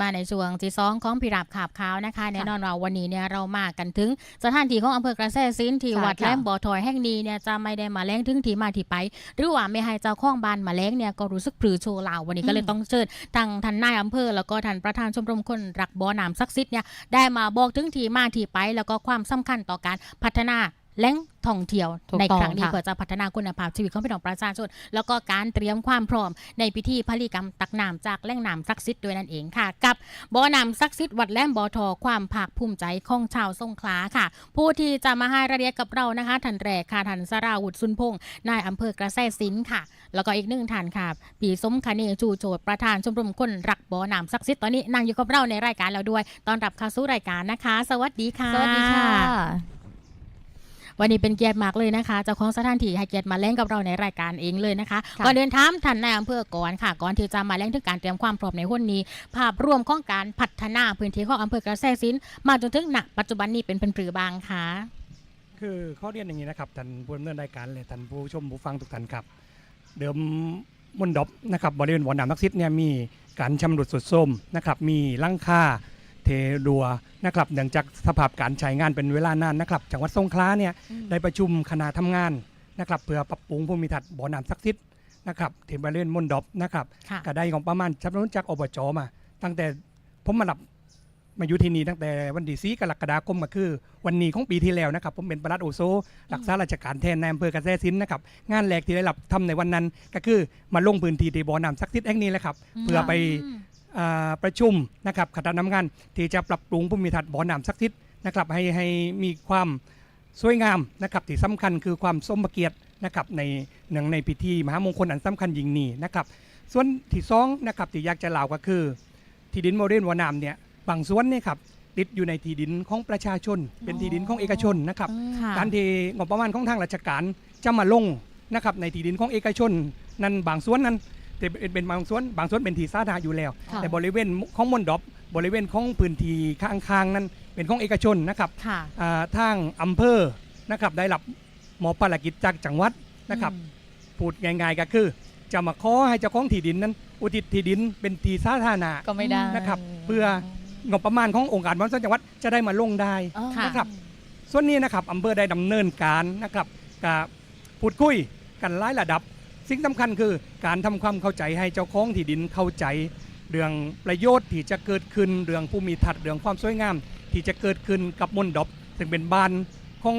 มาในช่วงที่สองของพิรับขาบขาวนะคะแน่นอนว่าวันนี้เนี่ยเรามากันถึงสถานที่ของอำเภอกระแสซินที่ค่ะวัดค่ะแหลมบ่อถอยแห่งนี้เนี่ยจะไม่ได้มาแล้งถึงที่มาที่ไป หรือว่าไม่ให้เจ้าของบ้านมาแล้งเนี่ยก็รู้สึกปลือโชว์ลาววันนี้ก็เลยต้องเชิญทางท่านนายอำเภอ แล้วก็ท่านประธานชมรมคนรักบ่อน้ำศักดิ์สิทธิ์เนี่ยได้มาบอกถึงที่มาที่ไป แล้วก็ความสำคัญต่อการพัฒนา แหล่งท่องเที่ยวถูกในต้องครั้งนี้ค่ะเพื่อจะพัฒนาคุณภาพชีวิตของพี่น้องประชาชน แล้วก็การเตรียมความพร้อมในพิธีพลีกรรมตักน้ำจากแหล่งน้ำศักดิ์สิทธิ์ด้วยนั่นเองค่ะ กับบ่อน้ำศักดิ์สิทธิ์วัดแหลมบ่อทอความภาคภูมิใจของชาวสงขลาค่ะ ผู้ที่จะมาให้รายละเอียดกับเรานะคะท่านแรกค่ะท่านสราวุฒิสุนพงศ์นายอำเภอกระแสสินค่ะ แล้วก็อีกหนึ่งท่านค่ะปีสมคเนจูโจทย์ประธานชมรมคนรักบ่อน้ำศักดิ์สิทธิ์ตอนนี้นั่งอยู่กับเราในรายการเราด้วย ตอนรับเข้าสู่รายการนะคะ สวัสดีค่ะ สวัสดีค่ะ วันนี้เป็นเกียรติมากเลยนะคะเจ้าของสถานที่ให้เกียรติมาแล่งกับเราในรายการเองเลยนะคะค่ะก่อนเดินทามท่านนายอำเภอก่อนค่ะก่อนที่จะมาแล่งถึงการเตรียมความพร้อมในวันนี้ ภาพรวมของการพัฒนาพื้นที่ของอำเภอกระแสสินมาจนถึงณปัจจุบันนี้เป็นเป็นปรือบางค่ะคือข้อเรียนอย่างนี้นะครับท่านผู้ดำเนินรายการเลยท่านผู้ชมผู้ฟังทุกท่านครับ เดิมมนดอบนะครับบริเวณบ่อน้ำนักซิดเนี่ยมีการชำรุดสุดโทรมนะครับมีหลังคา เทดัวนะครับเนื่องจากสภาพการใช้งานเป็นเวลานานนะครับจังหวัดสงขลาเนี่ยได้ประชุมคณะทำงานนะครับเพื่อปรับปรุงภูมิทัศน์บ่อน้ำศักดิ์สิทธิ์นะครับที่บริเวณมนดอบนะครับค่ะก็ได้ของประมาณจำนวนจากอบจมา ตั้งแต่ผมมารับมาอยู่ที่นี่ตั้งแต่วันที่สีกรกฎาคมก็คือ วันนี้ของปีที่แล้วนะครับ ผมเป็นประหลัดโอโซรักษาราชการแทนในอำเภอกระแสสินนะครับ งานแรกที่ได้รับทำในวันนั้นก็คือมาลงพื้นที่ที่บ่อน้ำศักดิ์สิทธิ์แห่งนี้แหละครับ เพื่อไปอ่า ประชุมนะครับคณะทำงานที่จะปรับปรุงภูมิทัศน์บ่อน้ำศักดิ์สิทธิ์นะครับให้ให้มีความสวยงามนะครับที่สำคัญคือความสมพระเกียรตินะครับในเนื่องในพิธีมหามงคลอันสำคัญยิ่งนี้นะครับส่วนที่สองนะครับที่อยากจะเล่าก็คือ ที่ดินโมเดลวานามเนี่ยบางส่วนเนี่ยครับติดอยู่ในที่ดินของประชาชน เป็นที่ดินของเอกชนนะครับค่ะการที่งบประมาณของทางราชการจะมาลงนะครับในที่ดินของเอกชน นั้นบางส่วนนั้น แต่เป็นเป็นบางส่วนบางส่วนเป็นที่สาธารณะอยู่แล้ว ค่ะ แต่บริเวณของมอนดอบบริเวณของพื้นที่ข้างๆนั้นเป็นของเอกชนนะครับ ค่ะอ่าทางอำเภอนะครับได้รับหมอบภารกิจจากจังหวัดนะครับพูดง่ายๆก็คือ จะมาขอให้เจ้าของที่ดินนั้น อุทิศที่ดินเป็นที่สาธารณะ ก็ไม่ได้นะครับเพื่อ งบประมาณขององค์การบริหารส่วนจังหวัดจะได้มาลงได้ อ๋อค่ะ นะครับ ส่วนนี้นะครับอำเภอได้ดำเนินการนะครับกับพูดคุยกันหลายระดับ สิ่งสำคัญคือการทำความเข้าใจให้เจ้าของที่ดินเข้าใจ เรื่องประโยชน์ที่จะเกิดขึ้นเรื่องภูมิทัศน์เรื่องความสวยงาม ที่จะเกิดขึ้นกับมนดบซึ่งเป็นบ้านของ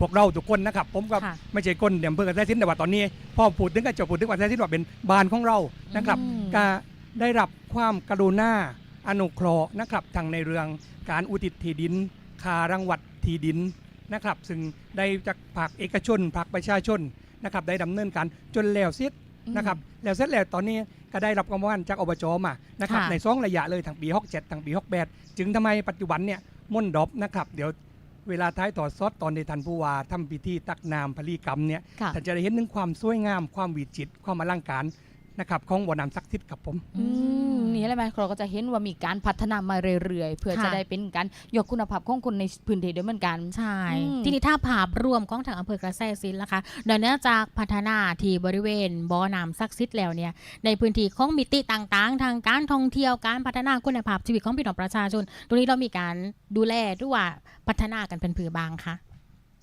พวกเราทุกคนนะครับผมก็ค่ะไม่ใช่คนเดียมเพื่อกระแสสินแต่ว่าตอนนี้พ่อพูดถึงก็จะพูดถึงกระแสสินว่าเป็นบ้านของเรานะครับอืมก็ได้รับความกรุณาอนุเคราะห์นะครับทางในเรื่องการอุทิศที่ดินคารังวัดที่ดินนะครับ ซึ่งได้จากภาคเอกชนภาคประชาชน นะครับได้ดำเนินการจนแล้วเสร็จนะครับแล้วเสร็จแล้วตอนนี้ก็ได้รับความว่านจากอบจมานะครับค่ะในสองระยะเลยทั้งปี67ทั้งปี68จึงทำไมปัจจุบันเนี่ยม่อนดอบนะครับเดี๋ยวเวลาท้ายต่อซอดตอนในทันผู้ว่าทำพิธีตักน้ำพลีกรรมเนี่ยค่ะท่านจะได้เห็นถึงความสวยงาม ความวิจิตรความอลังการนะครับของบ่อน้ำศักดิ์สิทธิ์ครับผมอืม นี่แหละไหมเราก็จะเห็นว่ามีการพัฒนามาเรื่อยๆ เพื่อค่ะจะได้เป็นการยกคุณภาพของคนในพื้นที่ด้วยเหมือนกัน ใช่อืม ทีนี้ถ้าภาพรวมของทางอำเภอกระแสสินล่ะคะเนื่องจากพัฒนาที่บริเวณบ่อน้ำศักดิ์สิทธิ์แล้วเนี่ย ในพื้นที่ของมิติต่างๆ ทางการท่องเที่ยวการพัฒนาคุณภาพชีวิตของพี่น้องประชาชน ตรงนี้เรามีการดูแลหรือว่าพัฒนากันเป็นผือบางคะ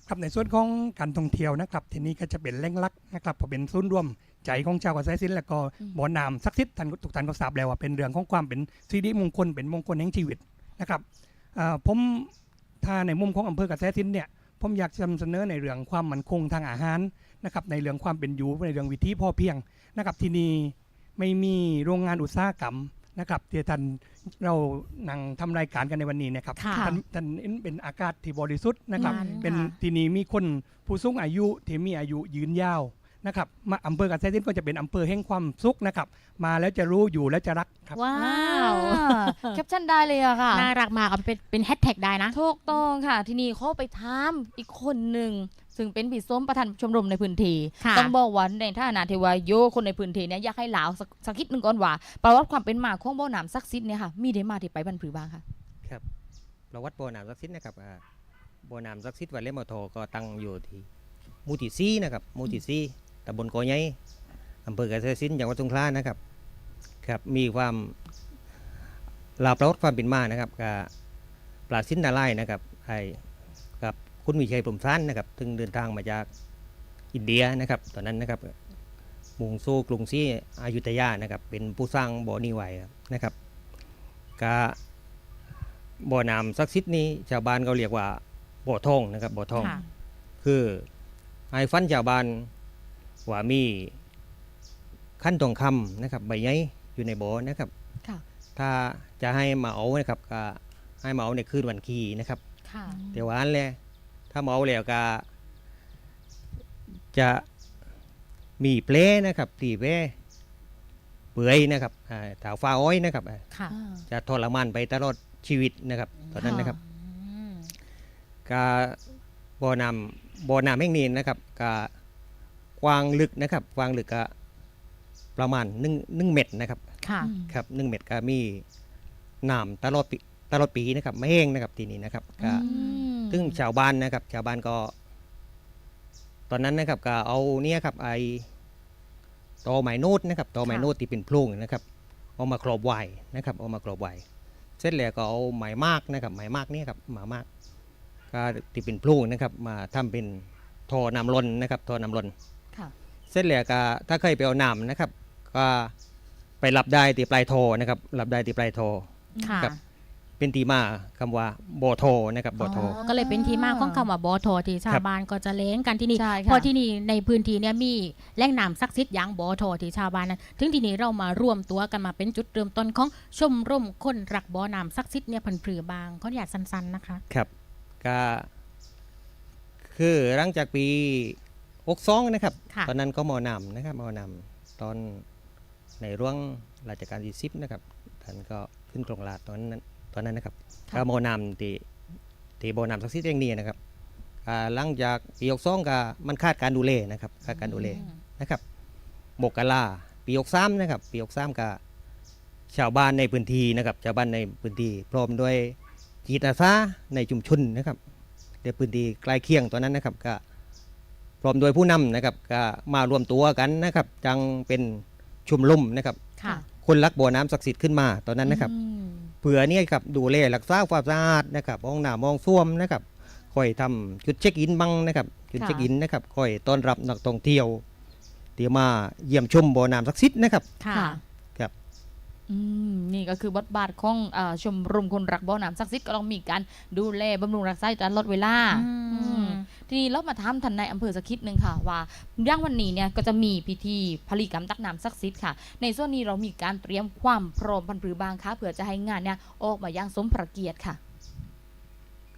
ครับในส่วนของการท่องเที่ยวนะครับทีนี้ก็จะเป็นแหล่งหลักนะครับเพราะเป็นศูนย์รวมใจของชาวกระแสสินแล้วก็อืมบ่อน้ำศักดิ์สิทธิ์ท่านทุกท่านก็ทราบแล้วว่าเป็นเรื่องของความเป็นสิริมงคลเป็นมงคลแห่งชีวิตนะครับอ่าผมถ้าในมุมของอำเภอกระแสสินเนี่ยผมอยากจะนำเสนอในเรื่องความมั่นคงทางอาหารนะครับในเรื่องความเป็นอยู่ในเรื่องวิถีพอเพียงนะครับที่นี่ไม่มีโรงงานอุตสาหกรรมนะครับที่ท่าน เรานั่งทำรายการกันในวันนี้เนะครับค่ะท่านท่านเห็นเป็นอากาศที่บริสุทธิ์นะครับมันเป็นค่ะที่นี่มีคนผู้สูงอายุที่มีอายุยืนยาวนะครับมาอำเภอกระแสสินก็จะเป็นอำเภอแห่งความสุขนะครับ มาแล้วจะรู้อยู่แล้วจะรักครับ ว้าอ่าวแคปชั่นได้เลยอะค่ะ น่ารักมากเอาเป็นเป็นแฮชแท็กได้นะ ถูกต้องค่ะ ที่นี่เขาไปถามอีกคนหนึ่ง ซึ่งเป็นผีส้มประธานชมรมในพื้นที่ค่ะต้องบอกว่าในฐานะที่ว่าโยคนในพื้นที่เนี่ยอยากให้หลาวสักสักคิดหนึ่งก่อนว่าประวัติความเป็นมาของบ่อน้ำซักซิดเนี่ยค่ะมีได้มาที่ไปบรรพือบ้างค่ะประวัติบ่อน้ำศักดิ์สิทธิ์นะครับอ่าบ่อน้ำศักดิ์สิทธิ์วัดเล่มอทอก็ตั้งอยู่ที่หมู่ที่สี่นะครับหมู่ที่สี่ตำบลกอใหญ่อำเภอกระแสสินจังหวัดสงขลานะครับครับมีความลาวประวัติความเป็นมานะครับกับปราสินนาไลนะครับไอ้กับ คุณวิชัยปรมซันนะครับถึงเดินทางมาจากอินเดียนะครับ ตอนนั้นนะครับมุงสู้กรุงศรีอยุธยานะครับ เป็นผู้สร้างบ่อนี้ไว้ครับนะครับกาบ่อน้ำศักดิ์สิทธิ์นี้ชาวบ้านเขาเรียกว่าบ่อทองนะครับบ่อทองค่ะคือไอ้ฟันชาวบ้านว่ามีขั้นทองคำนะครับ ใบใหญ่อยู่ในบ่อนะครับค่ะถ้าจะให้มาเอานะครับก็ให้มาเอาในคืนวันคีนะครับค่ะแต่ว่าอันแหละ ถ้ามาเอาแล้วก็จะมีเปลนะครับตีเปลเปื่อยนะครับอ่าถาวฟ้าอ้อยนะครับอ่าค่ะจะทรมานไปตลอดชีวิตนะครับตอนนั้นนะครับอืมกาบ่อน้ำบ่อน้ำแห่งนี้นะครับกกว้างลึกนะครับกว้างลึกก็ประมาณหนึ่งหนึ่งเมตรนะครับ ค่ะ ครับหนึ่งเมตรก็มีน้ำตลอดปี ตลอดปีนะครับไม่แห้งนะครับทีนี้นะครับก็ซึ่งชาวบ้านนะครับ ชาวบ้านก็ ตอนนั้นนะครับก็เอาเนี่ยครับไอตอไม้นูดนะครับตอไม้นูดที่เป็นพลุงนะครับเอามาครอบไว้นะครับเอามาครอบไว้เสร็จแล้วก็เอาไม้มากนะครับไม้มากเนี่ยครับหมามาก ก็ที่เป็นพลุงนะครับ มาทำเป็นท่อนำล้นนะครับท่อนำล้นค่ะเสร็จแล้วก็ถ้าเคยไปเอาน้ำนะครับ ก็ไปรับได้ที่ปลายโทนะครับรับได้ที่ปลายโทค่ะครับ เป็นที่มาคำว่าโบโทนะครับโบโทอ๋อก็เลยเป็นที่มาของคำว่าบอทอที่ชาครัวบบ้านก็จะเล้งกันที่นี่ใช่เพค่ะราะที่นี่ในพื้นที่เนี่ยมีแหล่งน้ำศักดิ์สิทธิ์อย่างบอทอที่ชาวบ้านนั้นถึงที่นี่เรามารวมตัวกันมาเป็นจุดเริ่มต้นของชมรมคนรักบ่อน้ำศักดิ์สิทธิ์เนี่ยพันผือบางเขาอยากสั้นๆนะคะ ครับก็คือหลังจากปี62นะครับ ค่ะ ตอนนั้นก็มอนำนะครับมอนำตอนในร่วงราชการที่สิบนะครับท่านก็ขึ้นกรงลาดตอนนั้น ตอนนั้นนะครับค่ะก็มอนำที่ที่บ่อน้ำศักดิ์สิทธิ์แห่งนี้นะครับอ่าหลังจากปี62ก็มันขาดการดูแลนะครับขาดการดูแลนะครับมกราปียกซ้ำนะครับปียกซ้ำกับชาวบ้านในพื้นที่นะครับชาวบ้านในพื้นที่พร้อมด้วยจิตอาสาในชุมชนนะครับในพื้นที่ใกล้เคียงตอนนั้นนะครับก็พร้อมโดวยผู้นำนะครับก็มารวมตัวกันนะครับจังเป็นชุมลุมนะครับค่ะคนรักบ่อน้ำศักดิ์สิทธิ์ขึ้นมาตอนนั้นนะครับอืม เผื่อเนี่ยครับดูแลรักษาความสะอาดนะครับห้องน้ำห้องส้วมนะครับคอยทำจุดเช็คอินบ้างนะครับจุดเช็คอินนะครับคอยต้อนรับนักท่องเที่ยวที่มาเยี่ยมชมบ่อน้ำศักดิ์สิทธิ์นะครับค่ะค่ะครับ อืมนี่ก็คือบทบาทของเอ่อชมรมคนรักบ่อน้ำศักดิ์สิทธิ์ก็ต้องมีการดูแลบำรุงรักษาอยู่ตลอดเวลาอืม อืมทีนี้เรามาถามท่านในายอำเภอสักคิดหนึ่งค่ะ ว่าย่างวันนี้เนี่ยก็จะมีพิธีผลิกรรมตักน้ำศักดิ์สิทธิ์ค่ะ ในส่วนนี้เรามีการเตรียมความพร้อมพันผือบางคะเพื่อจะให้งานเนี่ยออกมาอย่างสมพระเกียรติค่ะ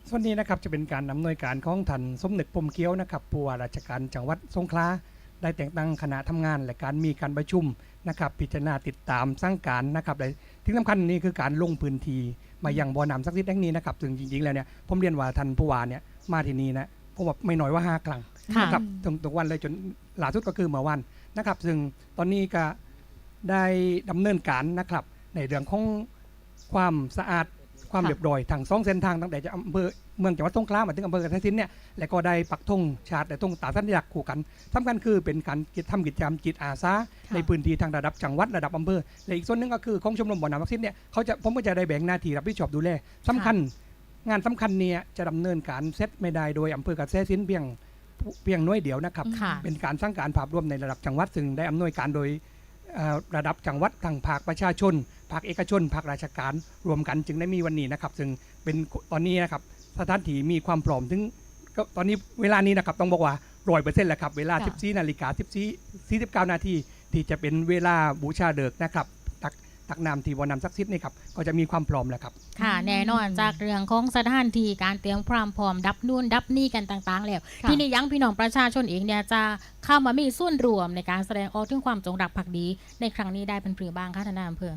ส่วนนี้นะครับจะเป็นการอำนวยการของท่านสมนึกปมเกี้ยวนะครับผู้ว่าราชการจังหวัดสงขลาได้แต่งตั้งคณะทำงานและการมีการประชุม นะครับพิจารณาติดตามสร้างการนะครับและที่สำคัญนี่คือการลงพื้นที่มาอย่างบ่อน้ำศักดิ์สิทธิ์แห่งนี้นะครับซึ่งจริงๆแล้วเนี่ยผมเรียนว่าท่านผู้ว่าเนี่ยมาที่นี่นะผมว่าไม่น้อยว่าห้าครั้งนะครับตรงตรงวันเลยจนล่าสุดก็คือเมื่อวันนะครับ ซึ่งตอนนี้ก็ได้ดำเนินการนะครับ ในเรื่องของความสะอาด ความค่ะเรียบร้อยทางสองเส้นทางตั้งแต่จะอำเภอเมืองจังหวัดสงขลามาถึงอำเภอกระสินเนี่ยและก็ได้ปักธงชาติและธงตราสัญลักษณ์คู่กันสำคัญคือเป็นการกิจทำกิจกรรมจิตอาสาในพื้นที่ทางระดับจังหวัดระดับอำเภอและอีกส่วนหนึงก็คือของชมรมบ่อน้ำวัคซีนเนี่ยเขาจะผมก็จะได้แบ่งหน้าที่รับผิดชอบดูแลสำคัญงานสำคัญเนี่ยจะดำเนินการเซตไม่ได้โดยอำเภอกระแสสินเพียงเพียงหน้อยเดียวนะครับค่ะเป็นการสร้างการภาพรวมในระดับจังหวัดซึ่งได้อำนวยการโดยเอ่อ ระดับจังหวัดทางภาคประชาชน ภาคเอกชน ภาคราชการรวมกันจึงได้มีวันนี้นะครับ ซึ่งเป็นตอนนี้นะครับสถานที่มีความพร้อมถึงก็ตอนนี้เวลานี้นะครับต้องบอกว่าร้อยเปอร์เซ็นต์แล้วครับ เวลาค่ะ14นาฬิกา14 49 นาทีที่จะเป็นเวลาบูชาเดิกนะครับ ตักตักน้ำที่วานำซักซิดนี่ครับก็จะมีความพร้อมแล้วครับ ค่ะแน่นอนจากเรื่องของสถานที่การเตรียมความพร้อมดับนู่นดับนี่กันต่างๆ แล้ว ค่ะ ที่นี่ยังพี่น้องประชาชนเองเนี่ยจะเข้ามามีส่วนรวมในการแสดงออกถึงความจงรักภักดี ในครั้งนี้ได้เป็นปรือบ้างคะท่านนายอำเภอ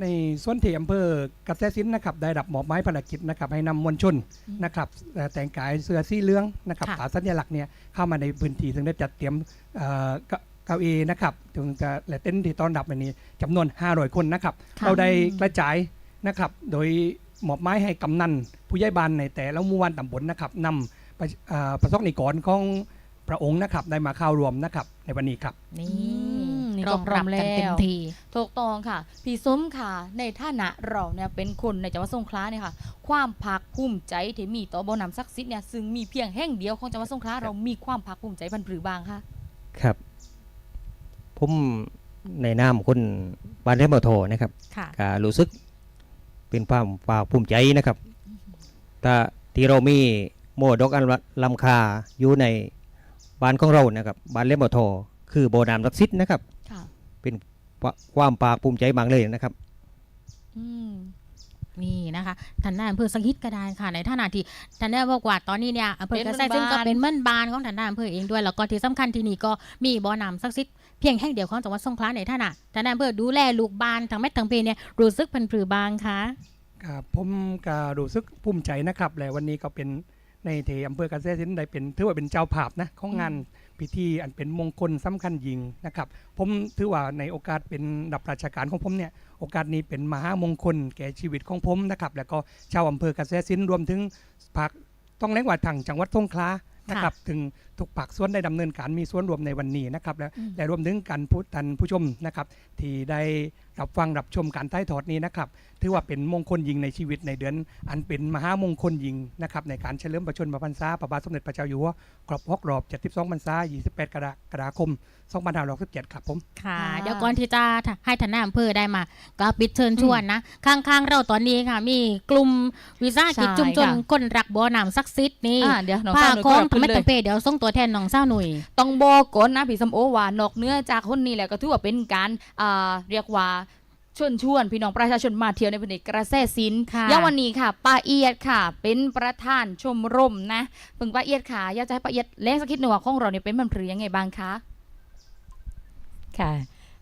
ในส่วนที่อำเภอกระแสสินนะครับได้รับมอบหมายภารกิจนะครับให้นำมวลชนนะครับเอ่อแต่งกายเสื้อสีเหลืองนะครับค่ะ ตาสัญลักษณ์เนี่ยเข้ามาในพื้นที่ซึ่งได้จัดเตรียมเอ่อเก้าเก้าอี้นะครับ ถึงจะและเต้นท์ที่ต้อนรับในนี้จำนวน500คนนะครับ ค่ะ เราได้กระจายนะครับ โดยมอบหมายให้กำนันผู้ใหญ่บ้านในแต่ละหมู่บ้านตำบลนะครับนำประเอ่อประสบนิกรของพระองค์นะครับได้มาเข้ารวมนะครับในวันนี้ครับ นี่อืมนี่นี้รก็องพร้อรับมกันแล้เต็มวทีถูกต้องค่ะ พี่ส้มค่ะ ในฐานะเราเนี่ยเป็นคนในจังหวัดสงขลาเนี่ยค่ะ ความภาคภูมิใจที่มีต่อบ่อน้ำศักดิ์สิทธิ์เนี่ยซึ่งมีเพียงแห่งเดียวของจังหวัดสงขลาเรามีความภาคภูมิใจพันปรือบางค่ะ ครับ ผมในนามคนบ้านเรมโทนะครับค่ะ ก็รู้สึกเป็นความภาคภูมิใจนะครับแต่ที่เรามีโมดอกอันลำคาอยู่ในบ้านของเรานะครับบ้านเรมโทคือโบนามรักซิดนะครับค่ะความภาคภูมิใจบางเลยนะครับ อืมนี่นะคะท่านนายอำเภอสักยิดก็ได้ค่ะ ในฐานะที่ท่านนายบอกว่าตอนนี้เนี่ยอำเภอกระแสซึ่งก็เป็นเมื่อนบานของท่านนายอำเภอเองด้วย แล้วก็ที่สำคัญที่นี่ก็มีบ่อน้ำศักดิ์สิทธิ์ เพียงแห่งเดียวของจังหวัดสงขลาในฐานะท่านนายอำเภอดูแลลูกบานทั้งแม่ทั้งเพเนี่ยรู้สึกเป็นปรือบางคะครับผมก็รู้สึกภูมิใจนะครับและวันนี้ก็เป็นในเทอำเภอกเกษตรศิลป์ได้เป็นถือว่าเป็นเจ้าภาพนะของงานพิธีอันเป็นมงคลสำคัญยิ่งนะครับ ผมถือว่าในโอกาสเป็นดับราชการของผมเนี่ยโอกาสนี้เป็นมหามงคลแก่ชีวิตของผมนะครับ แล้วก็ชาวอำเภอกเกษตรศิลป์รวมถึงภาคต้องเรียกว่าทางจังหวัดสงขลา นะครับถึงทุกภาคส่วนได้ดำเนินการมีส่วนรวมในวันนี้นะครับและอืมและรวมถึงการผู้ท่านผู้ชมนะครับที่ได้รับฟังรับชมการถ่ายทอดนี้นะครับถือว่าเป็นมงคลยิงในชีวิตในเดือน อันเป็นมหามงคลยิงนะครับในการเฉลิมพระชนมพรรษาพระบาทสมเด็จพระเจ้าอยู่หัวครบ6รอบ 72พรรษา 28 กรกฎาคม2567ครับผมค่ะค่ะ เดี๋ยวก่อนที่จะให้ท่านนายอำเภอได้มาก็ปิดเชิญชวนนะ ข้างๆ เราตอนนี้ค่ะ มีกลุ่มวิสาหกิจใช่ชุมชนค่ะคนรักบ่อน้ำศักดิ์สิทธิ์นี่อ่าเดี๋ยวน้องผ้าสาวหนุ่ยคล้องก็ทำขึ้ไมนเลตัยงเปเดี๋ยวส่งตัวแทนน้องเศร้าหนุ่ยต้องบอกก่อนนะพี่สมโอว่านอกเหนื้อจากคนนี้แหละก็ถือว่าเป็นการอ่าเรียกว่าชวนชวนพี่น้องประชาชนมาเที่ยวในพื้นที่กระแสสินค่ะอย่างวันนี้ค่ะป้าเอียดค่ะ เป็นประธานชมรมนะเพิ่งป้าเอียดค่ะอยากจะให้ป้าเอียดเล่นสักคิดหนึ่งว่าของเราเนี่ยเป็นมันปรือยังไงบ้างคะค่ะ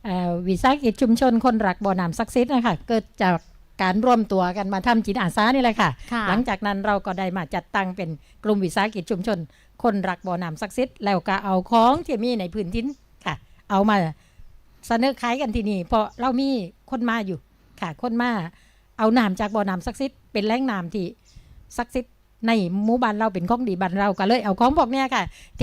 เอ่อวิสาหกิจชุมชนคนรักบ่อน้ำศักดิ์สิทธิ์นะคะเกิดจาก การร่วมตัวกันมาทำจิตอาสานี่แหละค่ะค่ะ หลังจากนั้นเราก็ได้มาจัดตั้งเป็นกลุ่มวิสาหกิจชุมชน คนรักบ่อน้ำศักดิ์สิทธิ์แล้วก็เอาของที่มีในพื้นที่ค่ะ เอามาเสนอขายกันที่นี่เพราะเรามีคนมาอยู่ค่ะ คนมาเอาน้ำจากบ่อน้ำศักดิ์สิทธิ์เป็นแหล่งน้ำที่ศักดิ์สิทธิ์ในหมู่บ้านเราเป็นของดีบ้านเราก็เลยเอาของพวกเนี้ยค่ะเท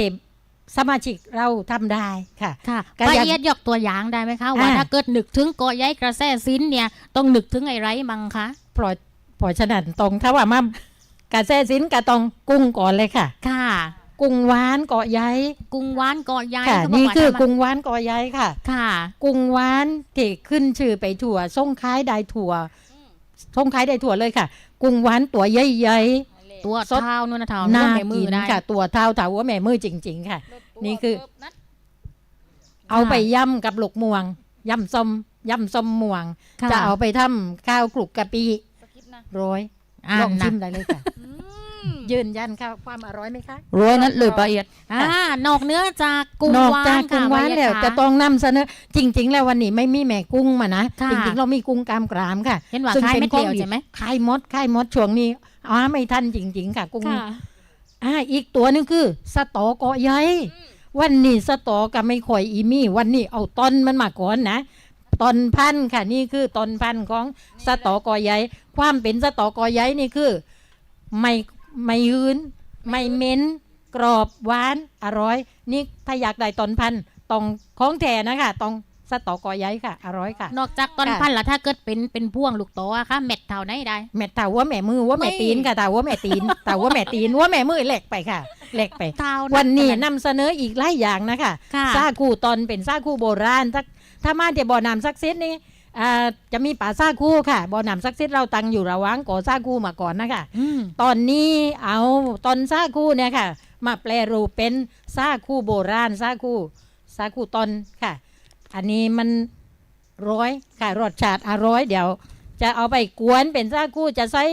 สมาชิกเราทำได้ค่ะค่ะก็ป้าอยากเอียดยกตัวอย่างได้ไหมคะว่าอ่าถ้าเกิดนึกถึงเกาะใยกระแสสินเนี่ยต้องนึกถึงไอ้ไรมังคะเพราะเพราะฉะนั้นตรงถ้าว่ามากระแสสินกระตองกุ้งก่อนเลยค่ะ ค่ะกุ้งหวานเกาะใยกุ้งหวานเกาะใยค่ะเขาบนี่ว่าคือทำมากุ้งหวานเกาะใยค่ะ ค่ะ กุ้งหวานที่ขึ้นชื่อไปถั่วส่งขายได้ถั่วส่งขายได้ถั่วเลยค่ะ กุ้งหวานตัวใหญ่ ตัวสดเท้านู่นนะเท้าๆน่าแม่มืกิอนได้ค่ะ ตัวเท่าเท่าว่าแม่มือจริง ๆ ค่ะ นี่คือ เอาไปย่ำกับลูกม่วงย่ำส้มย่ำส้มม่วงค่ะจะเอาไปทำข้าวกลุกกะปิโรยอ่าลองนะชิมได้เลยค่ะยืนยันค่ะความอร่อยไหมคะรวยนั้นเลยป้าเอียดอ่านอกเนื้อจากกุ้งนอกหวาจากนกุ้ค่ะงหวานยแล้วคะจะต้องนำเสนอจริง ๆ แล้ววันนี้ไม่มีแม่กุ้งมานะค่ะจริงๆเรามีกุ้งกามกรามค่ะเห็นว่าซึ่งคล้ายเป็นไม่เดียวของดีใช่ไหมคายมดคายมดช่วงนี้ อ๋อไม่ทันจริง ๆ ค่ะกุ้งค่ะ อ่าอีกตัวหนึงคือ สตอเกาะใหญ่วันนี้สตอกับไม่ข่อยอีมี่ วันนี้เอาต้นมันมาก่อนนะต้นพันธุ์ค่ะนี่คือต้นพันธุ์ของสตอเกาะใหญ่ความเป็นสตอเกาะใหญ่นี่คือ ไม่ไม่ยืน ไม่เหม็นกรอบหวานอร่อย นี่ถ้าอยากได้ต้นพันธุ์ต้องของแท้นะคะต้อง สตอกอใหญ่ค่ะ อร่อยค่ะ นอกจากต้นค่ะพันธุ์แล้วถ้าเกิดเป็นเป็นพ่วงลูกโตอะค่ะเม็ดเท่าไหนได้แม่ตาว่าแม่มือว่าแม่ตีนค่ะตาว่าแม่ตีนตาว่าแม่ตีนว่าแม่มือเล็กไปค่ะเล็กไปเท่าวันนี้นำเสนออีกหลายอย่างนะคะค่ะซาคูตอนเป็นซาคูโบราณถ้าถ้ามาที่บ่อน้ำซักซิดนี่อ่าจะมีป่าซาคูค่ะบ่อน้ำซักซิดเราตั้งอยู่ระหว่างก่อซาคูมาก่อนนะคะอืมตอนนี้เอาตอนซาคูเนี่ยค่ะ มาแปลรูปเป็นซาคูโบราณซาคูซาคูตอนค่ะ อันนี้มันร้อยค่ะรสชาติอร่อยเดี๋ยว จะเอาไปกวนเป็นซาคูจะใส่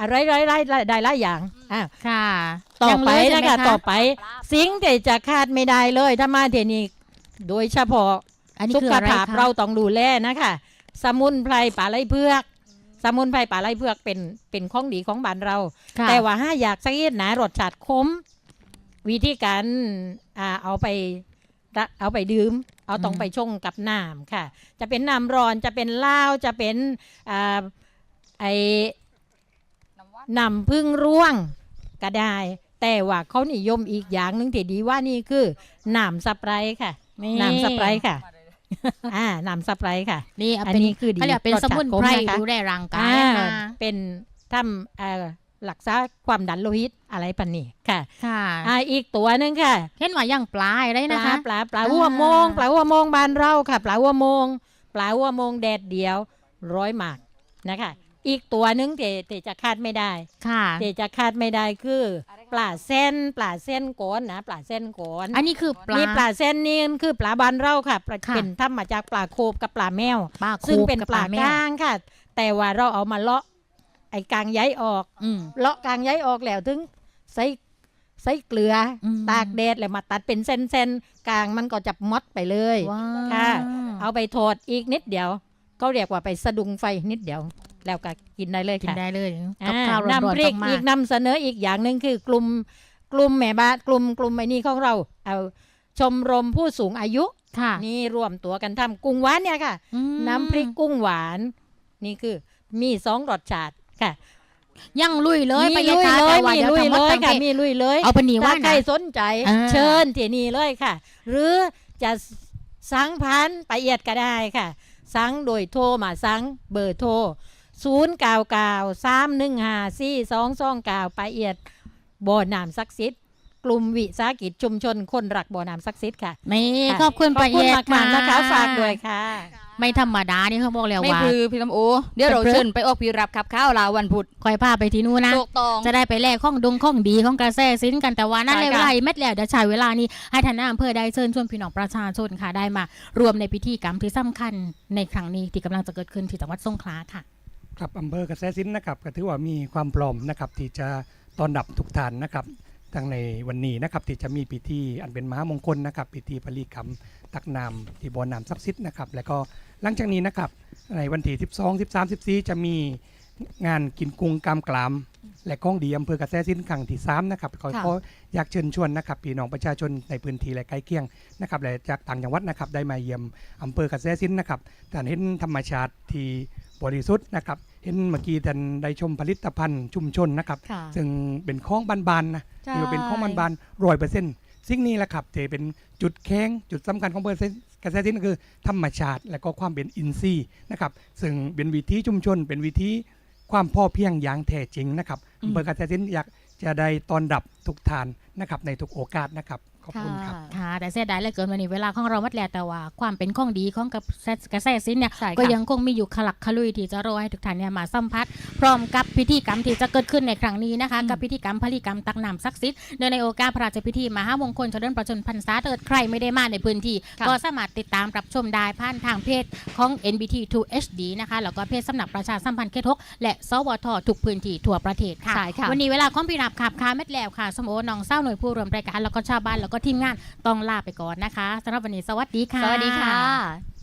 อะไรไรไรได้หลายอย่างอะค่ะต่อยังเหไปลืใช่นะหมคะต่อไป สิ่งที่จะขาดไม่ได้เลยถ้ามาเทนี้โดยเฉพาะอันนี้สุคือขอะไรภาพคะเราต้องดูแลนะคะ สมุนไพรป่าไรเพือก สมุนไพรป่าไรเพือกเป็นเป็นของดีของบ้านเราค่ะแต่ว่าถ้าอยากสักนิดนะรสชาติขมวิธีการอ่าเอาไประเอาไปดื่ม เอาต้องไปชงกับน้ำค่ะ จะเป็นน้ำร้อนจะเป็นเหล้าจะเป็นอ่าไอน้ำพึ่งร่วงก็ได้ แต่ว่าเขานิยมอีกอย่างหนึ่งที่ดีว่านี่คือน้ำสไปร์ค่ะนี่น้ำสไปร์ค่ะอ่าน้ำซับไรค่ะ นี่เอาอันเป็นนี้คือดีเขาเรียกเป็นรสสจัดมุนขมไพรนะคะดูแลร่างกายอ่านะเป็นทำเอ่อ หลักษาความดันโลหิตอะไรปันนี่ค่ะ ค่ะอ่าอีกตัวหนึงค่ะเห็นว่าอย่างปลาอะไรปนะลาคะ ปลาปลาอ่าหัวโมง ปลาหัวโมงบานเราค่ะ ปลาหัวโมง ปลาหัวโมงแดดเดียวร้อยหมากนะคะ อีกตัวหนึงเตเตจะคาดไม่ได้ ค่ะเตจะคาดไม่ได้คือ ปลาเส้น ปลาเส้นก้อนนะปลาเส้นก้อนอันนี้คือปลานี่ปลาเส้นนี่คือปลาบานเราค่ะปลาค่ะเป็นทำมาจากปลาโคบกับปลาแมวปลาซึ่งคูบเป็นกับปลาแมกวลางค่ะ แต่ว่าเราเอามาเลาะ ไอ้กลางใยออกอืมเลาะกลางใยออกแล้วถึงใส่ใส่เกลืออมตากแดดแล้วมาตัดเป็นเส้นๆกลางมันก็จะมดไปเลยว้าวค่ะ เอาไปทอดอีกนิดเดียวเขาเรียกว่าไปสะดุงไฟนิดเดียว แล้วก็กินได้เลยกินค่ะได้เลยกับอ่าข้าวร้อนน้ำพๆริต้กองมาอีกนำเสนออีกอย่างหนึ่งคือกลุ่มกลุ่มแม่บ้านกลุ่มกลุ่มไอ้นี่ของเรา เอาชมรมผู้สูงอายุค่ะ นี่รวมตัวกันทำกุ้งหวานเนี่ยค่ะอืมน้ำพริกกุ้งหวาน นี่คือมีสองรสชาติ ค่ะ ยังลุยเลยมีไปลุยยาเลแต่ยว่ามีดี๋วลุยทำหมเลดยทั้งค่ะเพจมีลุยเลยเอาปนีว่าถ้าใครนะ สนใจ อ่า เชิญที่นี่เลยค่ะ หรือจะสั่งพันไปเอียดก็ได้ค่ะ สั่งโดยโทรมาสั่งเบอร์โทร0 9 9 3 1 5 4 2 2 9ไปเอียดบ่อน้ำศักดิ์สิทธิ์กลุ่มวิสาหกิจชุมชนคนรักบ่อน้ำศักดิ์สิทธิ์ค่ะนี่ค่ะขอบคุณขปอบระคุเยณดมากๆนะคะฝากด้วยค่ะ ไม่ธรรมดานี่เขาบอกแล้วไม่ว่า คือพี่ลำโอเดี๋ยวเราเป็นเพื่อนเชิญไปออกพี่รับขับข้าวลาวันพุธคอยพาไปที่นู่นนะถูกต้องจะได้ไปแลกข้องดงข้องดีของกระแสสินกันแต่ว่านั่นใช่ในค่ะเวลาอีกเม็ดแล้วเดี๋ยวใช้เวลานี้ให้ท่านนายอำเภอได้เชิญชวนพี่น้องประชาชนค่ะได้มารวมในพิธีกรรมที่สำคัญในครั้งนี้ที่กำลังจะเกิดขึ้นที่จังหวัดสงขลาค่ะครับอำเภอกระแสสินนะครับก็ถือว่ามีความพร้อมนะครับที่จะต้อนรับทุกท่านนะครับทั้งในวันนี้นะครับที่จะมีพิธีอันเป็นมหามงคลนะครับพิธีผลีกรรมตักน้ำที่บ่อน้ำศักดิ์สิทธิ์นะครับ แล้วก็ หลังจากนี้นะครับในวันที่12 13 14 จะมีงานกินกุ้งกามกลาม และก้องดีอำเภอกระแสสินครั้งที่3นะครับขอค่ะขออยากเชิญชวนนะครับพี่น้องประชาชนในพื้นที่และใกล้เคียงนะครับและจากต่างจังหวัดนะครับได้มาเยี่ยมอำเภอกระแสสินนะครับท่านเห็นธรรมชาติที่บริสุทธิ์นะครับเห็นเมื่อกี้ท่านได้ชมผลิตภัณฑ์ชุมชนนะครับค่ะซึ่งเป็นของบานๆนะใช่ถือว่าเป็นของบานๆร้อยเปอร์เซ็นต์สิ่งนี้แหละครับจะเป็นจุดแข็งจุดสำคัญของเปอร์เซ็นต์เกษตรสินก็คือธรรมชาติ และก็ความเป็นอินทรีย์นะครับซึ่งเป็นวิธีชุมชน เป็นวิธีความพอเพียงอย่างแท้จริงนะครับอืมอำเภอเกษตรสินอยากจะได้ต้อนรับทุกทานนะครับในทุกโอกาสนะครับขอบคุณครับ ค่ะ แต่เสียดายเหลือเกินวันนี้เวลาของเราหมดแล้วแต่ว่า ความเป็นของดีของกระแสกระแสสินเนี่ยใช่ค่ะก็ยังคงมีอยู่ขลักขลุยที่จะรอให้ทุกท่านเนี่ยมาสัมผัสพร้อมกับพิธีกรรมที่จะเกิดขึ้นในครั้งนี้นะคะกับพิธีกรรมผลิกรรมตักน้ำศักดิ์สิทธิ์เนื่องในโอกาสพระราชพิธีมหามงคลเฉลิมพระชนมพรรษาเกิดใครไม่ได้มาในพื้นที่ค่ะก็สามารถติดตามรับชมได้ผ่านทางเพจของ NBT 2 HD นะคะแล้วก็เพจสำนักประชาสัมพันธ์เขตหกและสวททุกพื้นที่ทั่วประเทศค่ะใช่ค่ะวันนี้เวลาของพี่รับขับคาเม็ดแล้วค่ะสมโอน้องเศร้าหน่วยผู้รวมรายการแล้วก็ชาวบ้านแล้วก็ทีมงานต้องลาไปก่อนนะคะสำหรับวันนี้สวัสดีค่ะ สวัสดีค่ะ